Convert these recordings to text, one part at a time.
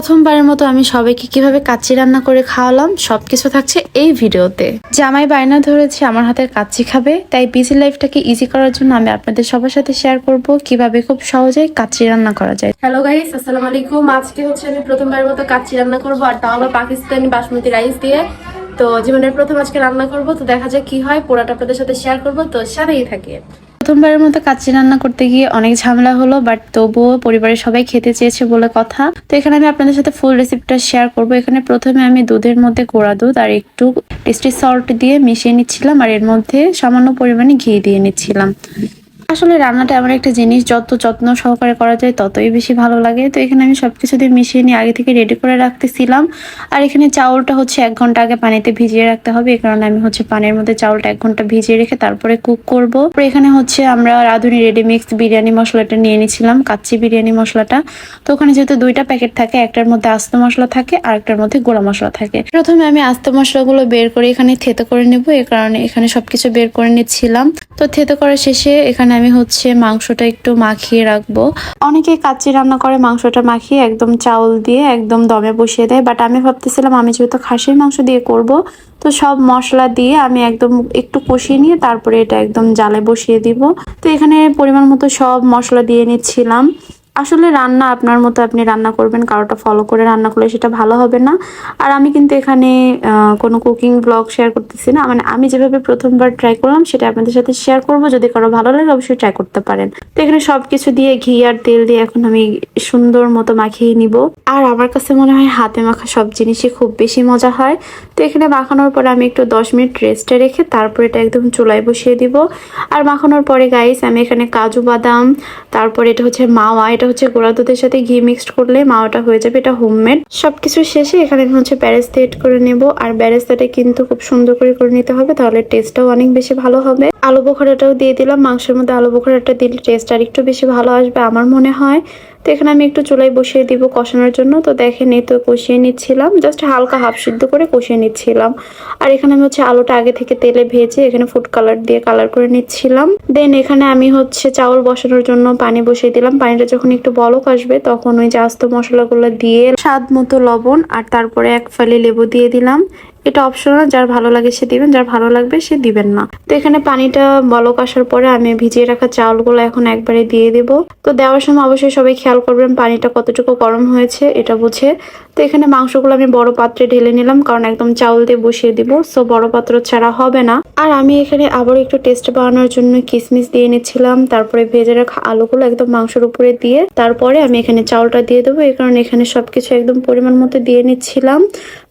প্রথমবারের মতো আমি সবাইকে কীভাবে কাচ্চি রান্না করে খাওয়ালাম, সবকিছু থাকছে এই ভিডিওতে। জামাই বায়না ধরেছে, আমার হাতের কাচ্চি খাবে, তাই বিজি লাইফটাকে ইজি করার জন্য আমি আপনাদের সবার সাথে শেয়ার করব কীভাবে খুব সহজেই কাচ্চি রান্না করা যায়। হ্যালো গাইস আসসালামু আলাইকুম। আজকে হচ্ছে আমি প্রথমবারের মতো কাচ্চি রান্না করব, আর তাও আবার পাকিস্তানি বাসমতি রাইস দিয়ে। তো জীবনের প্রথম আজকে রান্না করব, তো দেখা যাক কি হয়, পুরাটা আপনাদের সাথে শেয়ার করব, তো সাথেই থাকে প্রথমবারের মতো কাচ্চি রান্না করতে গিয়ে অনেক ঝামেলা হলো বাট তবুও পরিবারের সবাই খেতে চেয়েছে বলে কথা। তো এখানে আমি আপনাদের সাথে ফুল রেসিপিটা শেয়ার করব। এখানে প্রথমে আমি দুধের মধ্যে গোড়া দুধ আর একটু টেস্টি সল্ট দিয়ে মিশিয়ে নিচ্ছিলাম, আর এর মধ্যে সামান্য পরিমাণে ঘি দিয়ে নিচ্ছিলাম। আসলে রান্নাটা এমন একটা জিনিস, যত যত্ন সহকারে করা যায় ততই বেশি ভালো লাগে। তো এখানে আমি সবকিছু দিয়ে মিশিয়ে নিয়ে আগে থেকে রেডি করে রাখতেছিলাম। আর এখানে চাউলটা হচ্ছে এক ঘণ্টা আগে পানিতে ভিজিয়ে রাখতে হবে। এই কারণে আমি হচ্ছে পানির মধ্যে চাউলটা এক ঘণ্টা ভিজিয়ে রেখে তারপরে কুক করব। এখানে হচ্ছে আমরা রাঁধুনি রেডি মিক্স বিরিয়ানি মশলাটা নিয়ে নিয়েছিলাম, কাচ্চি বিরিয়ানি মশলাটা। তো ওখানে যেহেতু দুইটা প্যাকেট থাকে, একটার মধ্যে আস্ত মশলা থাকে, আর একটার মধ্যে গোড়া মশলা থাকে। প্রথমে আমি আস্ত মশলাগুলো বের করে এখানে থেতো করে নেব। এই কারণে এখানে সবকিছু বের করে নিচ্ছিলাম। তো থেতো করার শেষে এখানে আমি হচ্ছে মাংসটা একটু মাখিয়ে রাখব। অনেকে কাচ্চি রান্না করে মাংসটা মাখিয়ে একদম চাউল দিয়ে একদম দমে বসিয়ে দেয় বাট আমি ভাবতেছিলাম আমি যেহেতু খাসির মাংস দিয়ে করব, তো সব মশলা দিয়ে আমি একদম একটু কষিয়ে নিয়ে তারপরে এটা একদম জালে বসিয়ে দিব। তো এখানে পরিমাণ মতো সব মশলা দিয়ে নিচ্ছিলাম। আসলে রান্না আপনার মতো আপনি রান্না করবেন কারোটা ফলো করে রান্না করলে সেটা ভালো হবে না। আর আমি কিন্তু এখানে কোনো কুকিং ব্লগ শেয়ার করতেছি না। মানে আমি যেভাবে প্রথমবার ট্রাই করলাম, সেটা আপনাদের সাথে শেয়ার করব। যদি কারও ভালো লাগে, অবশ্যই ট্রাই করতে পারেন। তো এখানে সবকিছু দিয়ে ঘি আর তেল দিয়ে এখন আমি সুন্দর মতো মাখিয়ে নিব। আর আমার কাছে মনে হয় হাতে মাখা সব জিনিসই খুব বেশি মজা হয়। তো এখানে মাখানোর পরে আমি একটু দশ মিনিট রেস্টে রেখে তারপর এটা একদম চুলায় বসিয়ে দিব। আর মাখানোর পরে গাইস আমি এখানে কাজু বাদাম, তারপর এটা হচ্ছে মাওয়া, এটা হচ্ছে গোড়া দুধের সাথে ঘি মিক্সড করলে মাওয়াটা হয়ে যাবে, এটা হোমমেড সবকিছু শেষে এখানে হচ্ছে ব্যারেস্তা এড করে নেব। আর ব্যারেস্তাটা কিন্তু খুব সুন্দর করে করে নিতে হবে, তাহলে টেস্টটাও অনেক বেশি ভালো হবে। আলু বোখরাটাও দিয়ে দিলাম, মাংসের মধ্যে আলু বোখরাটা দিলে টেস্ট আর একটু বেশি ভালো আসবে, আমার মনে হয়। তো এখানে আমি একটু চুলাই বসিয়ে দিব কষানোর জন্য। তো দেখেন, এই তো কষিয়ে নিচ্ছিলাম। জাস্ট হালকা হাফ সিদ্ধ করে কষিয়ে নিচ্ছিলাম। আর এখানে আমি হচ্ছে আলুটা আগে থেকে তেলে ভেজে এখানে ফুড কালার দিয়ে কালার করে নিচ্ছিলাম। দেন এখানে আমি হচ্ছে চাউল বসানোর জন্য পানি বসিয়ে দিলাম। পানিটা যখন একটু বলক আসবে, তখন ওই যে আস্ত মশলাগুলো দিয়ে স্বাদ মতো লবণ আর তারপরে এক ফালি লেবু দিয়ে দিলাম। এটা অপশনাল যার ভালো লাগে সে দিবেন, যার ভালো লাগবে সে দিবেন না। তো এখানে পানিটা বলক আসার পরে আমি ভিজিয়ে রাখা চাউলগুলো এখন একবারে দিয়ে দেব। তো দেওয়ার সময় অবশ্যই সবাই খেয়াল করবেন পানিটা কতটুকু গরম হয়েছে, এটা বুঝে। তো এখানে মাংসগুলো আমি বড় পাত্রে ঢেলে নিলাম, কারণ একদম চাউল দিয়ে বসিয়ে দিব সো বড় পাত্র ছাড়া হবে না। আর আমি এখানে আবার একটু টেস্ট বানানোর জন্য কিসমিস দিয়ে নিচ্ছিলাম, তারপরে ভেজে রাখা আলুগুলো একদম মাংসের উপরে দিয়ে, তারপরে আমি এখানে চাউলটা দিয়ে দেবো। এই কারণে এখানে সবকিছু একদম পরিমাণ মতো দিয়ে নিচ্ছিলাম।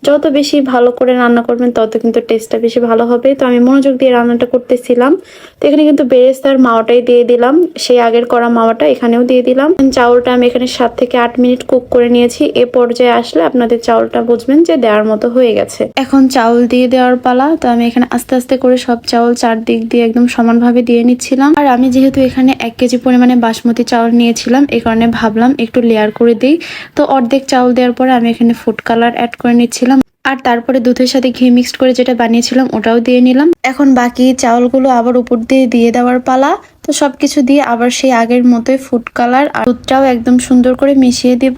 যত বেশি ভালো করে রান্না করবেন, তত কিন্তু টেস্টটা বেশি ভালো হবে। তো আমি মনোযোগ দিয়ে রান্নাটা করতেছিলাম। তো এখানে কিন্তু বেরেস্তার মাওয়াটাই দিয়ে দিলাম। সেই আগের করা মাওয়াটা এখানেও দিয়ে দিলাম। চাউলটা আমি এখানে সাত থেকে আট মিনিট কুক করে নিয়েছি। এ পর্যায়ে আসলে আপনাদের চাউলটা বুঝবেন যে দেওয়ার মতো হয়ে গেছে। এখন চাউল দিয়ে দেওয়ার পালা। তো আমি এখানে আস্তে আস্তে করে সব চাউল চারদিক দিয়ে একদম সমানভাবে দিয়ে নিচ্ছিলাম। আর আমি যেহেতু এখানে এক কেজি পরিমাণে বাসমতি চাউল নিয়েছিলাম এই কারণে ভাবলাম একটু লেয়ার করে দিই। তো অর্ধেক চাউল দেওয়ার পরে আমি এখানে ফুড কালার অ্যাড করে নিচ্ছিলাম। আর তারপরে দুধের সাথে ঘি মিক্সড করে যেটা বানিয়েছিলাম ওটাও দিয়ে নিলাম। এখন বাকি চাউলগুলো আবার উপর দিয়ে দিয়ে দেওয়ার পালা। তো সব কিছু দিয়ে আবার সেই আগের মতোই ফুড কালার আর দুধটাও একদম সুন্দর করে মিশিয়ে দিব।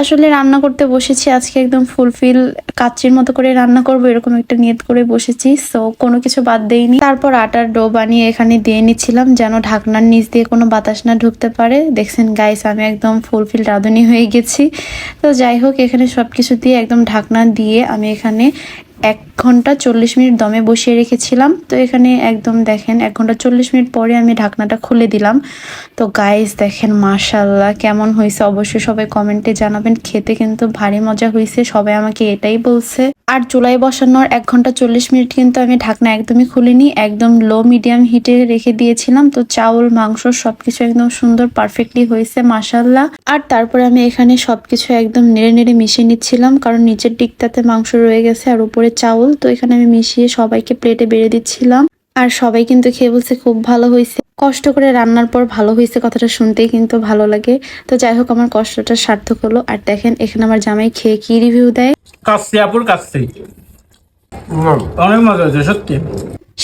আসলে রান্না করতে বসেছি, আজকে একদম ফুলফিল কাচ্চির মতো করে রান্না করব, এরকম একটা নিয়ত করে বসেছি সো কোনো কিছু বাদ দেইনি। তারপর আটার ডো বানিয়ে এখানে দিয়ে নিচ্ছিলাম, যেন ঢাকনার নিচ দিয়ে কোনো বাতাস না ঢুকতে পারে। দেখছেন গাইস আমি একদম ফুলফিল রাঁধুনি হয়ে গেছি। তো যাই হোক, এখানে সব কিছু দিয়ে একদম ঢাকনা দিয়ে আমি এখানে এক ঘণ্টা চল্লিশ মিনিট দমে বসিয়ে রেখেছিলাম। তো এখানে একদম দেখেন, এক ঘণ্টা চল্লিশ মিনিট পরে আমি ঢাকনাটা খুলে দিলাম। তো গাইস দেখেন মাশাল্লাহ কেমন হয়েছে। অবশ্যই সবাই কমেন্টে জানাবেন। খেতে কিন্তু ভারী মজা হয়েছে, সবাই আমাকে এটাই বলছে। আর চুলায় বসানোর এক ঘণ্টা চল্লিশ মিনিট কিন্তু আমি ঢাকনা একদমই খুলিনি, একদম লো মিডিয়াম হিটে রেখে দিয়েছিলাম। তো চাউল, মাংস সবকিছু একদম সুন্দর পারফেক্টলি হয়েছে মাসাল্লাহ আর তারপরে আমি এখানে সবকিছু একদম নেড়ে নেড়ে মিশিয়ে নিচ্ছিলাম, কারণ নিচের দিকটাতে মাংস রয়ে গেছে আর উপরে চাউল তো এখানে আমি মিশিয়ে সবাইকে প্লেটে বেড়ে দিচ্ছিলাম। আর সবাই কিন্তু খেয়ে বলছে খুব ভালো হয়েছে। কষ্ট করে রান্নার পর ভালো হয়েছে কথাটা শুনতেই কিন্তু ভালো লাগে। তো যাই হোক আমার কষ্টটা সার্থক হলো। আর দেখেন এখানে আমার জামাই খেয়ে কি রিভিউ দেয়? কাচ্ছি আপুর কাচ্ছি অনেক মজা হয়েছে সত্যি।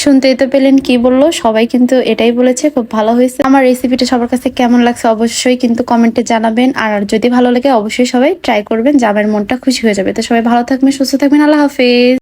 শুনতেই তো পেলেন কি বলল। সবাই কিন্তু এটাই বলেছে খুব ভালো হয়েছে। আমার রেসিপিটা সবার কাছে কেমন লাগছে অবশ্যই কিন্তু কমেন্টে জানাবেন। আর যদি ভালো লাগে অবশ্যই সবাই ট্রাই করবেন। জামাইয়ের মনটা খুশি হয়ে যাবে। তো সবাই ভালো থাকবেন সুস্থ থাকবেন। আল্লাহ হাফেজ।